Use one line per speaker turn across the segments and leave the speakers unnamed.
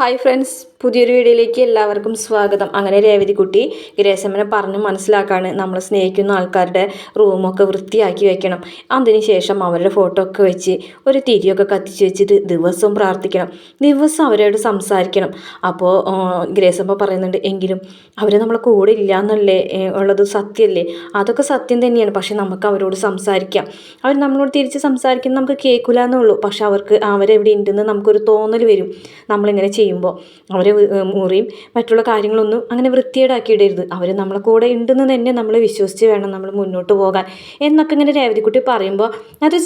Hi friends പുതിയൊരു വീഡിയോയിലേക്ക് എല്ലാവർക്കും സ്വാഗതം. അങ്ങനെ രേവതിക്കുട്ടി ഗ്രേസമ്മനെ പറഞ്ഞ് മനസ്സിലാക്കാണ് നമ്മൾ സ്നേഹിക്കുന്ന ആൾക്കാരുടെ റൂമൊക്കെ വൃത്തിയാക്കി വെക്കണം. അതിനുശേഷം അവരുടെ ഫോട്ടോ ഒക്കെ വെച്ച് ഒരു തിരിയൊക്കെ കത്തിച്ച് വെച്ചിട്ട് ദിവസവും പ്രാർത്ഥിക്കണം. ദിവസം അവരോട് സംസാരിക്കണം. അപ്പോൾ ഗ്രേസമ്മ പറയുന്നുണ്ട് എങ്കിലും അവർ നമ്മളെ കൂടെ ഇല്ല എന്നല്ലേ ഉള്ളത് സത്യമല്ലേ? അതൊക്കെ സത്യം തന്നെയാണ്. പക്ഷേ നമുക്ക് അവരോട് സംസാരിക്കാം. അവർ നമ്മളോട് തിരിച്ച് സംസാരിക്കുന്നത് നമുക്ക് കേൾക്കില്ല എന്നുള്ളൂ പക്ഷെ അവർക്ക് അവരെവിടെ ഉണ്ടെന്ന് നമുക്കൊരു തോന്നൽ വരും. നമ്മളിങ്ങനെ ചെയ്യുമ്പോൾ അവരെ മുറിയും മറ്റുള്ള കാര്യങ്ങളൊന്നും അങ്ങനെ വൃത്തികേടാക്കി ഇടരുത് അവർ നമ്മളെ കൂടെ ഉണ്ടെന്ന് തന്നെ നമ്മൾ വിശ്വസിച്ച് വേണം നമ്മൾ മുന്നോട്ട് പോകാൻ. എന്നൊക്കെ ഇങ്ങനെ രേവതിക്കുട്ടി പറയുമ്പോൾ അത്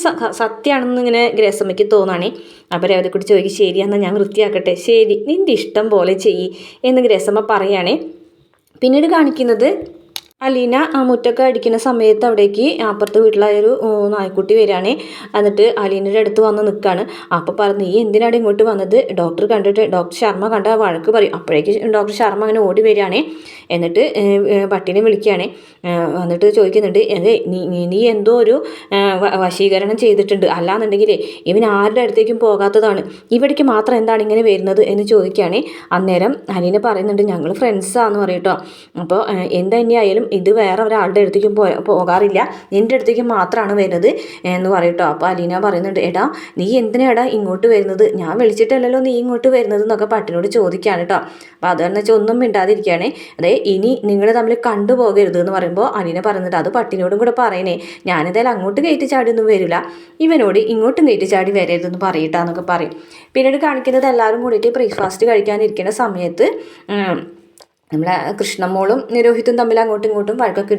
സത്യമാണെന്ന് ഇങ്ങനെ ഗ്രേസമ്മയ്ക്ക് തോന്നുകയാണേ അപ്പോൾ രേവതിക്കുട്ടി ചോദിക്കും ശരിയാന്നാൽ ഞാൻ വൃത്തിയാക്കട്ടെ. ശരി നിന്റെ ഇഷ്ടം പോലെ ചെയ്യ് എന്ന് ഗ്രേസമ്മ പറയുകയാണേ പിന്നീട് കാണിക്കുന്നത് അലീന ആ മുറ്റൊക്കെ അടിക്കുന്ന സമയത്ത് അവിടേക്ക് അപ്പുറത്തെ വീട്ടിലായൊരു നായ്ക്കുട്ടി വരികയാണ്. എന്നിട്ട് അലീനയുടെ അടുത്ത് വന്ന് നിൽക്കുകയാണ് അപ്പോൾ പറഞ്ഞു ഈ എന്തിനാണ് ഇങ്ങോട്ട് വന്നത്? ഡോക്ടർ കണ്ടിട്ട് ഡോക്ടർ ശർമ്മ കണ്ട വഴക്ക് പറയും. അപ്പോഴേക്ക് ഡോക്ടർ ശർമ്മ അങ്ങനെ ഓടി വരികയാണ്. എന്നിട്ട് പട്ടീനെ വിളിക്കുകയാണ്. എന്നിട്ട് ചോദിക്കുന്നുണ്ട് അതെ നീ എന്തോ ഒരു വശീകരണം ചെയ്തിട്ടുണ്ട്. അല്ലാന്നുണ്ടെങ്കിൽ ഇവൻ ആരുടെ അടുത്തേക്കും പോകാത്തതാണ്. ഇവിടേക്ക് മാത്രം എന്താണ് ഇങ്ങനെ വരുന്നത്? എന്ന് ചോദിക്കുകയാണ്. അന്നേരം അലീന പറയുന്നുണ്ട് ഞങ്ങൾ ഫ്രണ്ട്സാന്ന് പറയട്ടോ അപ്പോൾ എന്ത് തന്നെയായാലും ഇത് വേറെ ഒരാളുടെ അടുത്തേക്കും പോകാറില്ല. നിന്റെ അടുത്തേക്ക് മാത്രമാണ് വരുന്നത് എന്ന് പറയട്ടോ. അപ്പോൾ അലീന പറയുന്നുണ്ട് എടാ നീ എന്തിനാടാ ഇങ്ങോട്ട് വരുന്നത്? ഞാൻ വിളിച്ചിട്ടല്ലല്ലോ നീ ഇങ്ങോട്ട് വരുന്നത് എന്നൊക്കെ പട്ടിനോട് ചോദിക്കുകയാണ് കേട്ടോ. അപ്പോൾ അതെന്ന് വെച്ചാൽ ഒന്നും മിണ്ടാതിരിക്കുകയാണ്. അതെ ഇനി നിങ്ങൾ തമ്മിൽ കണ്ടുപോകരുത് എന്ന് പറയുമ്പോൾ അലീന പറയുന്നുണ്ട് അത് പട്ടിനോടും കൂടെ പറയണേ. ഞാനിതായാലും അങ്ങോട്ട് കയറ്റി ചാടിയൊന്നും വരില്ല. ഇവനോട് ഇങ്ങോട്ടും കയറ്റി ചാടി വരരുതെന്ന് പറയട്ടാന്നൊക്കെ പറയും. പിന്നീട് കാണിക്കുന്നത് എല്ലാവരും കൂടിയിട്ട് ബ്രേക്ക്ഫാസ്റ്റ് കഴിക്കാനിരിക്കുന്ന സമയത്ത് നമ്മളെ കൃഷ്ണമോളും രോഹിത്തും തമ്മിൽ അങ്ങോട്ടും ഇങ്ങോട്ടും വഴക്കൊക്കെ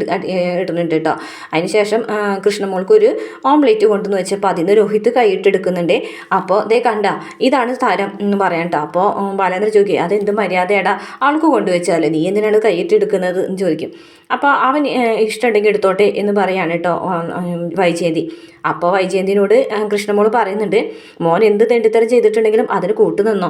ഇടുന്നുണ്ട് കേട്ടോ. അതിനുശേഷം ശേഷം കൃഷ്ണമോൾക്ക് ഒരു ഓംലേറ്റ് കൊണ്ടുവന്ന് വെച്ചപ്പോൾ അതിൽ നിന്ന് രോഹിത്ത് കൈയിട്ടെടുക്കുന്നുണ്ട് അപ്പോൾ ദേ കണ്ട ഇതാണ് താരം എന്ന് പറയാം കേട്ടോ. അപ്പോൾ ബാലേന്ദ്ര ചോദിക്കുക അതെന്ത് മര്യാദയാടാ? ആൾക്ക് കൊണ്ടുവച്ചാലേ? നീ എന്തിനാണ് കൈയിട്ടെടുക്കുന്നത് എന്ന് ചോദിക്കും. അപ്പോൾ അവൻ ഇഷ്ടമുണ്ടെങ്കിൽ എടുത്തോട്ടെ എന്ന് പറയാണ് കേട്ടോ വൈജയന്തി. അപ്പോൾ വൈജയന്തിനോട് കൃഷ്ണമോൾ പറയുന്നുണ്ട് മോൻ എന്ത് തെണ്ടിത്തരം ചെയ്തിട്ടുണ്ടെങ്കിലും അതിന് കൂട്ടു നിന്നോ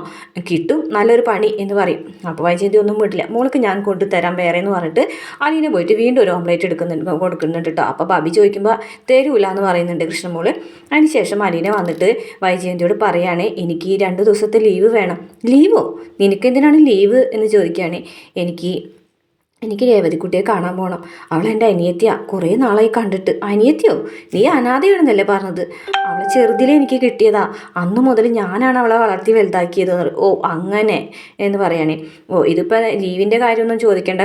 കിട്ടും നല്ലൊരു പണി എന്ന് പറയും. അപ്പോൾ വൈജയന്തി ഒന്നും വിടില്ല മോൾക്ക് ഞാൻ കൊണ്ടുതരാം വേറെ എന്ന് പറഞ്ഞിട്ട് അനിയനെ പോയിട്ട് വീണ്ടും ഒരു ഓംലേറ്റ് എടുക്കുന്നുണ്ട് കൊടുക്കുന്നുണ്ട് കേട്ടോ. അപ്പോൾ ബബി ചോദിക്കുമ്പോൾ തരൂല എന്ന് പറയുന്നുണ്ട് കൃഷ്ണമോൾ. അതിനുശേഷം അനിയനെ വന്നിട്ട് വൈജയന്തിയോട് പറയുകയാണ് എനിക്ക് രണ്ട് ദിവസത്തെ ലീവ് വേണം. ലീവോ? നിനക്ക് എന്തിനാണ് ലീവ്? എന്ന് ചോദിക്കുകയാണ്. എനിക്ക് എനിക്ക് രേവതിക്കുട്ടിയെ കാണാൻ പോകണം അവൾ എന്റെ അനിയത്തിയാ. കുറേ നാളായി കണ്ടിട്ട്. അനിയത്തിയോ? നീ അനാഥയാണെന്നല്ലേ പറഞ്ഞത്? അവളെ ചെറുതിലെ എനിക്ക് കിട്ടിയതാ. അന്ന് മുതൽ ഞാനാണ് അവളെ വളർത്തി വലുതാക്കിയത് ഓ അങ്ങനെ എന്ന് പറയണേ. ഓ ഇതിപ്പോൾ ലീവിന്റെ കാര്യമൊന്നും ചോദിക്കേണ്ട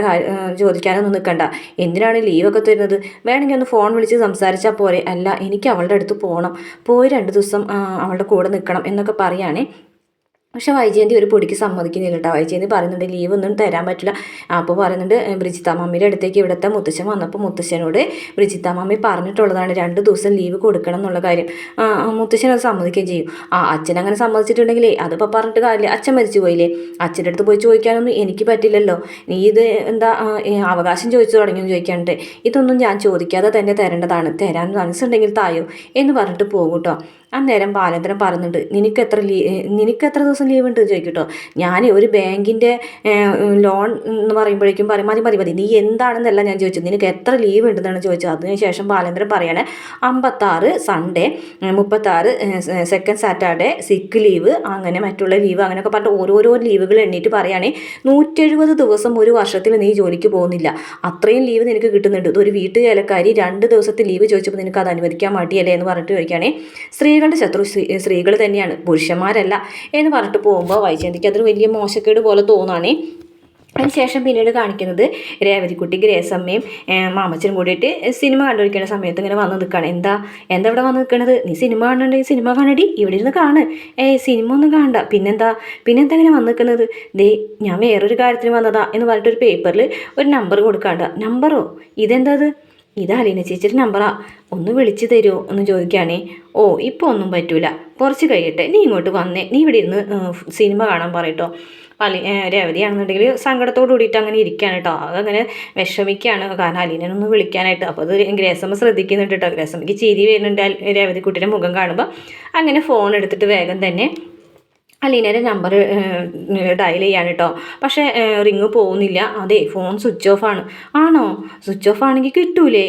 ചോദിക്കാനൊന്നും നിൽക്കണ്ട എന്തിനാണ് ലീവൊക്കെ തരുന്നത്? വേണമെങ്കിൽ ഒന്ന് ഫോൺ വിളിച്ച് സംസാരിച്ചാൽ പോരെ. അല്ല എനിക്ക് അവളുടെ അടുത്ത് പോകണം പോയി രണ്ട് ദിവസം അവളുടെ കൂടെ നിൽക്കണം എന്നൊക്കെ പറയുകയാണേ പക്ഷെ വൈജയന്തി ഒരു പൊടിക്ക് സമ്മതിക്കുന്നില്ല കേട്ടോ. വൈജയന്തി പറയുന്നുണ്ട് ലീവ് ഒന്നും തരാൻ പറ്റില്ല. അപ്പോൾ പറയുന്നുണ്ട് "ഏ, ബ്രിജിത്ത മമ്മിയുടെ അടുത്തേക്ക് ഇവിടുത്തെ മുത്തശ്ശൻ വന്നപ്പോൾ മുത്തശ്ശനോട് ബ്രിജിത്ത മമ്മി പറഞ്ഞിട്ടുള്ളതാണ് രണ്ട് ദിവസം ലീവ് കൊടുക്കണം എന്നുള്ള കാര്യം. മുത്തശ്ശൻ അത് സമ്മതിക്കുകയും ചെയ്യും. ആ അച്ഛൻ അങ്ങനെ സമ്മതിച്ചിട്ടുണ്ടെങ്കിലേ അതിപ്പോൾ പറഞ്ഞിട്ട് കാര്യമില്ല. അച്ഛൻ മരിച്ചു പോയില്ലേ? അച്ഛന്റെ അടുത്ത് പോയി ചോദിക്കാനൊന്നും എനിക്ക് പറ്റില്ലല്ലോ. നീ ഇത് എന്താ അവകാശം ചോദിച്ചു തുടങ്ങിയെന്ന് ചോദിക്കാനുണ്ട്. ഇതൊന്നും ഞാൻ ചോദിക്കാതെ തന്നെ തരേണ്ടതാണ്. തരാൻ മനസ്സുണ്ടെങ്കിൽ തായോ എന്ന് പറഞ്ഞിട്ട് പോകും കേട്ടോ. അന്നേരം ബാലേന്ദ്രൻ പറയുന്നുണ്ട് നിനക്ക് എത്ര ലീ നിനക്ക് എത്ര ദിവസം ലീവ് ഉണ്ട് ചോദിക്കട്ടോ. ഞാൻ ഒരു ബാങ്കിന്റെ ലോൺ എന്ന് പറയുമ്പോഴേക്കും പറയും മതി മതി മതി നീ എന്താണെന്നല്ല ഞാൻ ചോദിച്ചത്. നിനക്ക് എത്ര ലീവ് ഉണ്ടെന്നാണ് ചോദിച്ചത് അതിനുശേഷം ബാലേന്ദ്രൻ പറയണേ അമ്പത്താറ് സൺഡേ മുപ്പത്താറ് സെക്കൻഡ് സാറ്റർഡേ സിക്ക് ലീവ് അങ്ങനെ മറ്റുള്ള ലീവ് അങ്ങനെയൊക്കെ പറഞ്ഞിട്ട് ഓരോരോ ലീവുകൾ എണ്ണിയിട്ട് പറയുകയാണെങ്കിൽ നൂറ്റെഴുപത് ദിവസം ഒരു വർഷത്തിൽ നീ ജോലിക്ക് പോകുന്നില്ല. അത്രയും ലീവ് നിനക്ക് കിട്ടുന്നുണ്ട്. ഇതൊരു വീട്ടുകാലക്കാരി രണ്ട് ദിവസത്തെ ലീവ് ചോദിച്ചപ്പോൾ നിനക്ക് അത് അനുവദിക്കാൻ മാട്ടിയല്ലേ എന്ന് പറഞ്ഞിട്ട് ചോദിക്കുകയാണെ. സ്ത്രീകളുടെ ശത്രു സ്ത്രീ സ്ത്രീകൾ തന്നെയാണ്. പുരുഷന്മാരല്ല എന്ന് പറഞ്ഞിട്ട് പോകുമ്പോൾ വൈജയന്തിക്ക് അതൊരു വലിയ മോശക്കേട് പോലെ തോന്നുകയാണേ അതിനുശേഷം പിന്നീട് കാണിക്കുന്നത് രേവതിക്കുട്ടി ഗ്രേസമ്മയും മാമച്ചനും കൂടിയിട്ട് സിനിമ കണ്ടുപിടിക്കുന്ന സമയത്ത് ഇങ്ങനെ വന്ന് നിൽക്കുകയാണ് എന്താ? എന്താ ഇവിടെ വന്ന് നിൽക്കണത്? നീ സിനിമ കാണണ്ടെങ്കിൽ സിനിമ കാണടി ഇവിടെ ഇരുന്ന് കാണ്. ഏ സിനിമ ഒന്നും കാണണ്ട. പിന്നെന്താ? പിന്നെന്താ ഇങ്ങനെ വന്ന് നിൽക്കുന്നത് ദേ ഞാൻ വേറൊരു കാര്യത്തിന് വന്നതാ എന്ന് പറഞ്ഞിട്ട് ഒരു പേപ്പറിൽ ഒരു നമ്പർ കൊടുക്കാണ്ട. നമ്പറോ ഇതെന്താ ഇത് അലീന ചേച്ചിയുടെ നമ്പറാ ഒന്ന് വിളിച്ചു തരുമോ എന്ന് ചോദിക്കുകയാണേ. ഓ ഇപ്പോൾ ഒന്നും പറ്റൂല. കുറച്ച് കഴിയട്ടെ. നീ ഇങ്ങോട്ട് വന്നേ. നീ ഇവിടെ ഇരുന്ന് സിനിമ കാണാൻ പറയട്ടോ. അലി രേവതിയാണെന്നുണ്ടെങ്കിൽ സങ്കടത്തോട് കൂടിയിട്ട് അങ്ങനെ ഇരിക്കുകയാണ് കേട്ടോ അതങ്ങനെ വിഷമിക്കുകയാണ് കാരണം അലീനൊന്ന് വിളിക്കാനായിട്ട്. അപ്പോൾ അത് ഗ്രേസമ്മ ശ്രദ്ധിക്കുന്നുണ്ട് കേട്ടോ ഗ്രേസമ്മയ്ക്ക് ചിരി വരുന്നുണ്ട് രേവതിക്കുട്ടിയുടെ മുഖം കാണുമ്പോൾ അങ്ങനെ ഫോൺ എടുത്തിട്ട് വേഗം തന്നെ അലീനയുടെ നമ്പർ ഡയൽ ചെയ്യാൻ കേട്ടോ പക്ഷേ റിങ് പോകുന്നില്ല. അതെ ഫോൺ സ്വിച്ച് ഓഫ് ആണ്. ആണോ? സ്വിച്ച് ഓഫ് ആണെങ്കിൽ കിട്ടൂലേ?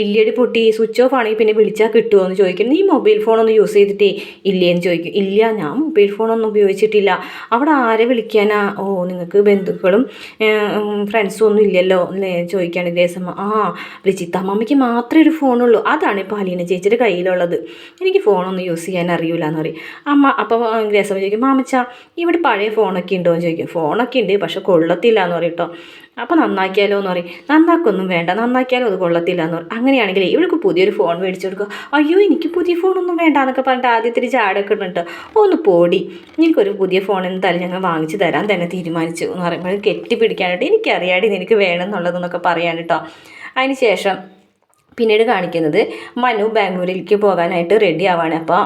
ഇല്ലടി പൊട്ടി സ്വിച്ച് ഓഫ് ആണെങ്കിൽ പിന്നെ വിളിച്ചാൽ കിട്ടുമോ എന്ന് ചോദിക്കും. നീ മൊബൈൽ ഫോൺ ഒന്ന് യൂസ് ചെയ്തിട്ടേ ഇല്ലേ എന്ന് ചോദിക്കും. ഇല്ല ഞാൻ മൊബൈൽ ഫോണൊന്നും ഉപയോഗിച്ചിട്ടില്ല. അവിടെ ആരെ വിളിക്കാനാ? ഓ നിങ്ങൾക്ക് ബന്ധുക്കളും ഫ്രണ്ട്സും ഒന്നും ഇല്ലല്ലോ അല്ലേ? ചോദിക്കുകയാണ് ഗ്രേസമ്മ ആ ബ്രിജിത്ത അമ്മയ്ക്ക് മാത്രമേ ഒരു ഫോണുള്ളൂ അതാണ് ഇപ്പോൾ അലീന ചേച്ചിയുടെ കയ്യിലുള്ളത്. എനിക്ക് ഫോണൊന്നും യൂസ് ചെയ്യാൻ അറിയില്ല എന്ന് പറയും. അമ്മ അപ്പോൾ ഗ്രേസമ്മ ചോദിക്കും മാമച്ച ഇവിടെ പഴയ ഫോണൊക്കെ ഉണ്ടോ? എന്ന് ചോദിക്കും. ഫോണൊക്കെ ഉണ്ട് പക്ഷെ കൊള്ളത്തില്ല എന്ന് പറയും അപ്പോൾ നന്നാക്കിയാലോ എന്ന് പറയും. നന്നാക്കൊന്നും വേണ്ട നന്നാക്കിയാലോ അത് കൊള്ളത്തില്ല എന്ന് പറയും. അങ്ങനെയാണെങ്കിൽ ഇവൾക്ക് പുതിയൊരു ഫോൺ മേടിച്ചു കൊടുക്കുക അയ്യോ എനിക്ക് പുതിയ ഫോണൊന്നും വേണ്ട എന്നൊക്കെ പറഞ്ഞിട്ട് ആദ്യത്തിൽ ചാടൊക്കെ ഉണ്ട് ഒന്ന് പോടി എനിക്കൊരു പുതിയ ഫോൺ എന്തായാലും ഞങ്ങൾ വാങ്ങിച്ചു തരാൻ തന്നെ തീരുമാനിച്ചു എന്ന് പറയുമ്പോൾ കെട്ടിപ്പിടിക്കാനായിട്ട് എനിക്കറിയാടി നിനക്ക് വേണം എന്നുള്ളതെന്നൊക്കെ പറയാൻ കേട്ടോ. അതിന് ശേഷം പിന്നീട് കാണിക്കുന്നത് മനു ബാംഗ്ലൂരിലേക്ക് പോകാനായിട്ട് റെഡി ആവാണ്. അപ്പോൾ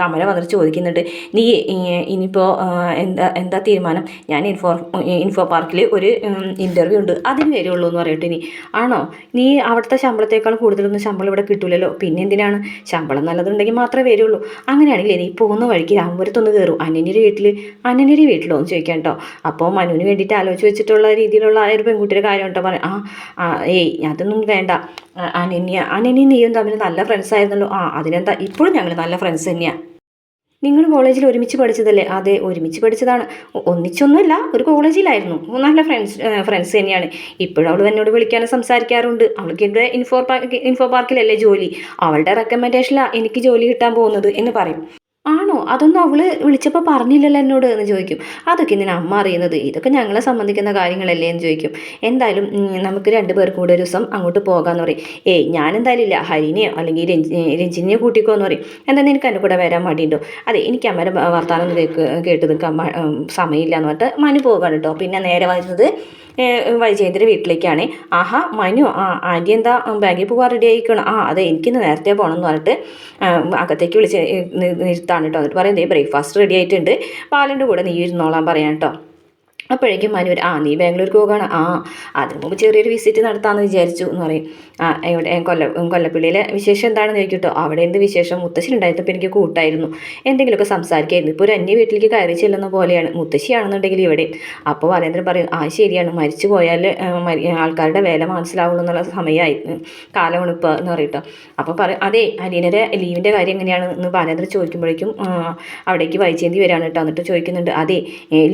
കമല വന്നിട്ട് ചോദിക്കുന്നുണ്ട് നീ ഇനിയിപ്പോൾ എന്താ എന്താ തീരുമാനം? ഞാൻ ഇൻഫോ ഇൻഫോ പാർക്കിൽ ഒരു ഇന്റർവ്യൂ ഉണ്ട്. അതിന് വരുള്ളൂ എന്ന് പറയട്ടെ നീ ആണോ? നീ അവിടുത്തെ ശമ്പളത്തേക്കാൾ കൂടുതലൊന്നും ശമ്പളം ഇവിടെ കിട്ടൂലല്ലോ. പിന്നെ എന്തിനാണ്? ശമ്പളം നല്ലതുണ്ടെങ്കിൽ മാത്രമേ വരുള്ളൂ. അങ്ങനെയാണെങ്കിൽ നീ പോകുന്ന വഴിക്ക് രാമപുരത്തൊന്ന് കയറും അനന്യന്റെ വീട്ടിൽ അനന്യന്റെ വീട്ടിലോ എന്ന് ചോദിക്കാം കേട്ടോ. അപ്പോൾ മനുവിന് വേണ്ടിയിട്ട് ആലോചിച്ച് വെച്ചിട്ടുള്ള രീതിയിലുള്ള ആ ഒരു പെൺകുട്ടിയുടെ കാര്യം കേട്ടോ പറയാം ആ ഏയ് അതൊന്നും വേണ്ട. അനന്യ അനന്യ. നീയും തമ്മിൽ നല്ല ഫ്രണ്ട്സ് ആയിരുന്നല്ലോ. ആ അതിനെന്താ? ഇപ്പോഴും ഞങ്ങൾ നല്ല ഫ്രണ്ട്സ് തന്നെയാണ് നിങ്ങൾ കോളേജിൽ ഒരുമിച്ച് പഠിച്ചതല്ലേ? അതെ ഒരുമിച്ച് പഠിച്ചതാണ്. ഒന്നിച്ചൊന്നുമല്ല ഒരു കോളേജിലായിരുന്നു നല്ല ഫ്രണ്ട്സ് ഫ്രണ്ട്സ് തന്നെയാണ്. ഇപ്പോഴും അവൾ എന്നോട് വിളിക്കാനും സംസാരിക്കാറുണ്ട്. അവൾക്ക് ഇവിടെ ഇൻഫോ പാർക്ക് ഇൻഫോ പാർക്കിലല്ലേ ജോലി? അവളുടെ റെക്കമെൻഡേഷനിലാണ് എനിക്ക് ജോലി കിട്ടാൻ പോകുന്നത് എന്ന് പറയും. ആണോ? അതൊന്നും അവൾ വിളിച്ചപ്പോൾ പറഞ്ഞില്ലല്ലോ എന്നോട് എന്ന് ചോദിക്കും. അതൊക്കെ എന്തിനാ അമ്മ അറിയുന്നത്? ഇതൊക്കെ ഞങ്ങളെ സംബന്ധിക്കുന്ന കാര്യങ്ങളല്ലേ എന്ന് ചോദിക്കും. എന്തായാലും നമുക്ക് രണ്ട് പേർ കൂടെ ഒരു ദിവസം അങ്ങോട്ട് പോകാമെന്ന് പറയും. ഏയ് ഞാൻ എന്തായാലും ഇല്ല. ഹരിനെയോ അല്ലെങ്കിൽ രഞ്ജി രഞ്ജിനെയോ കൂട്ടിക്കോ എന്ന് പറയും. എന്താ നിനക്ക് എന്റെ കൂടെ വരാൻ മടിയുണ്ടോ? അതെ എനിക്ക് അമ്മയുടെ കേൾക്ക് കേട്ട് നിൽക്കാൻ സമയമില്ല എന്ന് പറഞ്ഞിട്ട് മനു പോകാണ് കേട്ടോ. പിന്നെ നേരെ വരുന്നത് വൈജയന്തിന്റെ വീട്ടിലേക്കാണ്. ആഹാ മനു ആ ആന്റി എന്താ ബാങ്കിൽ പോകാൻ റെഡി ആയിക്കണം ആ അതെ എനിക്കിന്ന് നേരത്തെ പോകണം എന്ന് പറഞ്ഞിട്ട് അകത്തേക്ക് വിളിച്ച് നിർത്താണ് കേട്ടോ. എന്നിട്ട് പറയുന്നത് ബ്രേക്ക്ഫാസ്റ്റ് റെഡി ആയിട്ടുണ്ട്. പാലിന്റെ കൂടെ നീ ഇരുന്നോളാൻ പറയാം കേട്ടോ. അപ്പോഴേക്കും മനു ആ നീ ബാംഗ്ലൂർക്ക് പോകാണ്. ആ അതിന് മുമ്പ് ചെറിയൊരു വിസിറ്റ് നടത്താമെന്ന് വിചാരിച്ചു. എന്ന് പറയും. ആ എവിടെ കൊല്ല കൊല്ലപ്പള്ളിയിലെ വിശേഷം എന്താണെന്ന് ചോദിക്കട്ടോ. അവിടെ എന്ത് വിശേഷം? മുത്തശ്ശി ഉണ്ടായിരുന്നപ്പോൾ എനിക്ക് കൂട്ടായിരുന്നു. എന്തെങ്കിലുമൊക്കെ സംസാരിക്കായിരുന്നു. ഇപ്പോൾ ഒരു അന്യ വീട്ടിലേക്ക് കയറി ചെല്ലുന്ന പോലെയാണ്. മുത്തശ്ശിയാണെന്നുണ്ടെങ്കിൽ ഇവിടെ. അപ്പോൾ വരേന്ദ്രൻ പറയും ആ ശരിയാണ്. മരിച്ചു പോയാൽ ആൾക്കാരുടെ വില മനസ്സിലാവുള്ളൂ എന്നുള്ള സമയമായി കാലമാണ് എന്ന് പറയട്ടോ അപ്പോൾ പറയും അതെ അലീനയുടെ ലീവിന്റെ കാര്യം എങ്ങനെയാണ്? എന്ന് ബാലേന്ദ്രൻ ചോദിക്കുമ്പോഴേക്കും അവിടേക്ക് വൈജയന്തി വരാണ് കേട്ടോ എന്നിട്ട് ചോദിക്കുന്നുണ്ട് അതെ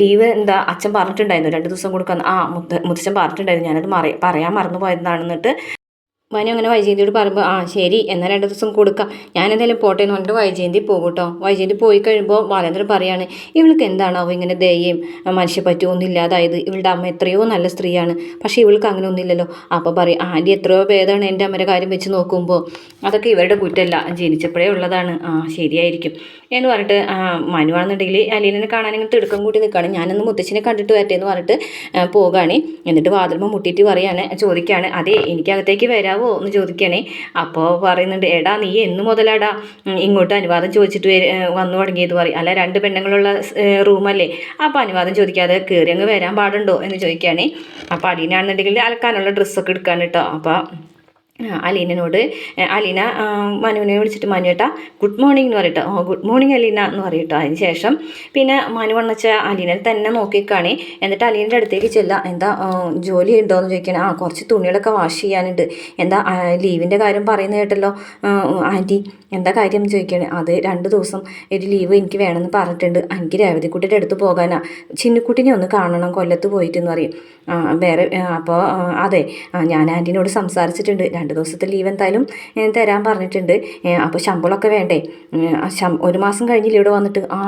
ലീവ് എന്താ? അച്ഛൻ പറഞ്ഞിട്ടുണ്ടായിരുന്നു. രണ്ട് ദിവസം കൊടുക്കാൻ ആ മുത്ത മുത്തച്ഛൻ പറഞ്ഞിട്ടുണ്ടായിരുന്നു. ഞാനത് മറ പറയാൻ മറന്നു പോയതാണെന്നിട്ട് മനു അങ്ങനെ വൈജയന്തിയോട് പറയുമ്പോൾ ആ ശരി എന്നാൽ രണ്ട് ദിവസം കൊടുക്കാം. ഞാൻ എന്തായാലും പോട്ടെ എന്ന് പറഞ്ഞിട്ട് വൈജയന്തി പോകും കേട്ടോ വൈജയന്തി പോയി കഴിയുമ്പോൾ ബാലേന്ദ്രൻ പറയാണ് ഇവൾക്ക് എന്താണാവോ ഇങ്ങനെ ദയയും മനുഷ്യപ്പറ്റുമൊന്നും ഇല്ലാതായത്? ഇവളുടെ അമ്മ എത്രയോ നല്ല സ്ത്രീയാണ്. പക്ഷേ ഇവൾക്ക് അങ്ങനെ ഒന്നുമില്ലല്ലോ അപ്പോൾ പറയും ആന്റി എത്രയോ ഭേദമാണ് എന്റെ അമ്മയുടെ കാര്യം വെച്ച് നോക്കുമ്പോൾ അതൊക്കെ ഇവരുടെ കുറ്റമല്ല ജനിച്ചപ്പോഴേ ഉള്ളതാണ്. ആ ശരിയായിരിക്കും. എന്ന് പറഞ്ഞിട്ട് മനുവാണെന്നുണ്ടെങ്കിൽ അലീനെ കാണാൻ ഇങ്ങനെ തിടുക്കം കൂട്ടി നിൽക്കുകയാണ് ഞാനൊന്ന് മുത്തച്ഛനെ കണ്ടിട്ട് വരട്ടെ എന്ന് പറഞ്ഞിട്ട് പോകുകയാണ് എന്നിട്ട് വാതിൽമ മുട്ടിയിട്ട് പറയാണ് ചോദിക്കുകയാണ് അതെ എനിക്കകത്തേക്ക് വരാവോ എന്ന് ചോദിക്കുകയാണേ. അപ്പോൾ പറയുന്നുണ്ട് എടാ നീ എന്ന് മുതലാടാ? ഇങ്ങോട്ട് അനുവാദം ചോദിച്ചിട്ട് വന്നു തുടങ്ങിയത് പറയും. അല്ല രണ്ട് പെണ്ണുങ്ങളുള്ള റൂമല്ലേ? അപ്പോൾ അനുവാദം ചോദിക്കാതെ കയറി അങ്ങ് വരാൻ പാടുണ്ടോ എന്ന് ചോദിക്കുകയാണേ. അപ്പോൾ അടീനാണെന്നുണ്ടെങ്കിൽ അലക്കാനുള്ള ഡ്രസ്സൊക്കെ എടുക്കാൻ കേട്ടോ. അപ്പോൾ അലീനനോട്. അലീന മനുവിനെ വിളിച്ചിട്ട് മനുവേട്ടാ ഗുഡ് മോർണിംഗ് എന്ന് പറയട്ടോ. ഓ ഗുഡ് മോർണിംഗ് അലീന എന്ന് പറയട്ടോ അതിന് ശേഷം. പിന്നെ മനു വന്നച്ച അലീനെ തന്നെ നോക്കിക്കാണേ. എന്നിട്ട് അലീന്റെ അടുത്തേക്ക് ചെല്ലാം. എന്താ ജോലി ഉണ്ടോ എന്ന് ചോദിക്കണേ. ആ കുറച്ച് തുണികളൊക്കെ വാഷ് ചെയ്യാനുണ്ട്. എന്താ ലീവിന്റെ കാര്യം പറയുന്നത് കേട്ടല്ലോ. ആന്റി എന്താ കാര്യം എന്ന് ചോദിക്കണേ. അത് രണ്ട് ദിവസം ഒരു ലീവ് എനിക്ക് വേണമെന്ന് പറഞ്ഞിട്ടുണ്ട്. എനിക്ക് രേവതിക്കുട്ടിയുടെ അടുത്ത് പോകാനാ. ചിന്നിക്കുട്ടിനെ ഒന്ന് കാണണം കൊല്ലത്ത് പോയിട്ടെന്ന് പറയും. വേറെ അപ്പോൾ അതെ ഞാൻ ആന്റിനോട് സംസാരിച്ചിട്ടുണ്ട്. രണ്ട് ദിവസത്തെ ലീവ് എന്തായാലും തരാൻ പറഞ്ഞിട്ടുണ്ട്. അപ്പോൾ ശമ്പളമൊക്കെ വേണ്ടേ? ഒരു മാസം കഴിഞ്ഞില്ല ഇവിടെ വന്നിട്ട്? ആ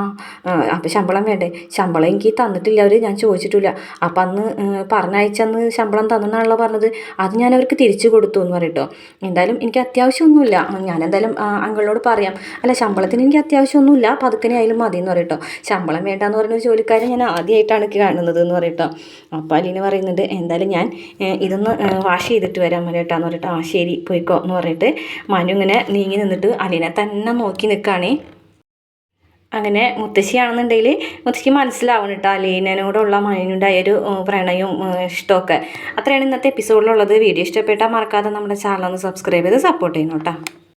അപ്പോൾ ശമ്പളം വേണ്ടേ? ശമ്പളം എനിക്ക് തന്നിട്ടില്ല അവർ ഞാൻ ചോദിച്ചിട്ടില്ല. അപ്പം അന്ന് പറഞ്ഞയച്ചന്ന് ശമ്പളം തന്നെന്നാണല്ലോ പറഞ്ഞത്. അത് ഞാൻ അവർക്ക് തിരിച്ചു കൊടുത്തു എന്ന് പറയട്ടോ എന്തായാലും എനിക്ക് അത്യാവശ്യമൊന്നുമില്ല. ഞാൻ എന്തായാലും അങ്ങളോട് പറയാം. അല്ല ശമ്പളത്തിന് എനിക്ക് അത്യാവശ്യമൊന്നുമില്ല. പതുക്കനെ ആയാലും മതി എന്ന് പറയട്ടോ ശമ്പളം വേണ്ടെന്ന് പറയുന്ന ജോലിക്കാരെ ഞാൻ ആദ്യമായിട്ടാണ് കാണുന്നത് എന്ന് പറയട്ടോ അപ്പം അലീന പറയുന്നുണ്ട് എന്തായാലും ഞാൻ ഇതൊന്ന് വാഷ് ചെയ്തിട്ട് വരാൻ പറയട്ടാന്ന് പറയട്ടോ ആ ശരി പോയിക്കോ എന്ന് പറഞ്ഞിട്ട് മനു ഇങ്ങനെ നീങ്ങി നിന്നിട്ട് അലീനെ തന്നെ നോക്കി നിൽക്കുകയാണേ അങ്ങനെ മുത്തശ്ശിയാണെന്നുണ്ടെങ്കിൽ മുത്തശ്ശിക്ക് മനസ്സിലാവണം കേട്ടോ അലീനോടുള്ള മനുണ്ടായ ഒരു പ്രണയവും ഇഷ്ടമൊക്കെ. അത്രയാണ് ഇന്നത്തെ എപ്പിസോഡിലുള്ളത് വീഡിയോ ഇഷ്ടപ്പെട്ടാൽ മറക്കാതെ നമ്മുടെ ചാനൽ ഒന്ന് സബ്സ്ക്രൈബ് ചെയ്ത് സപ്പോർട്ട് ചെയ്യണം കേട്ടോ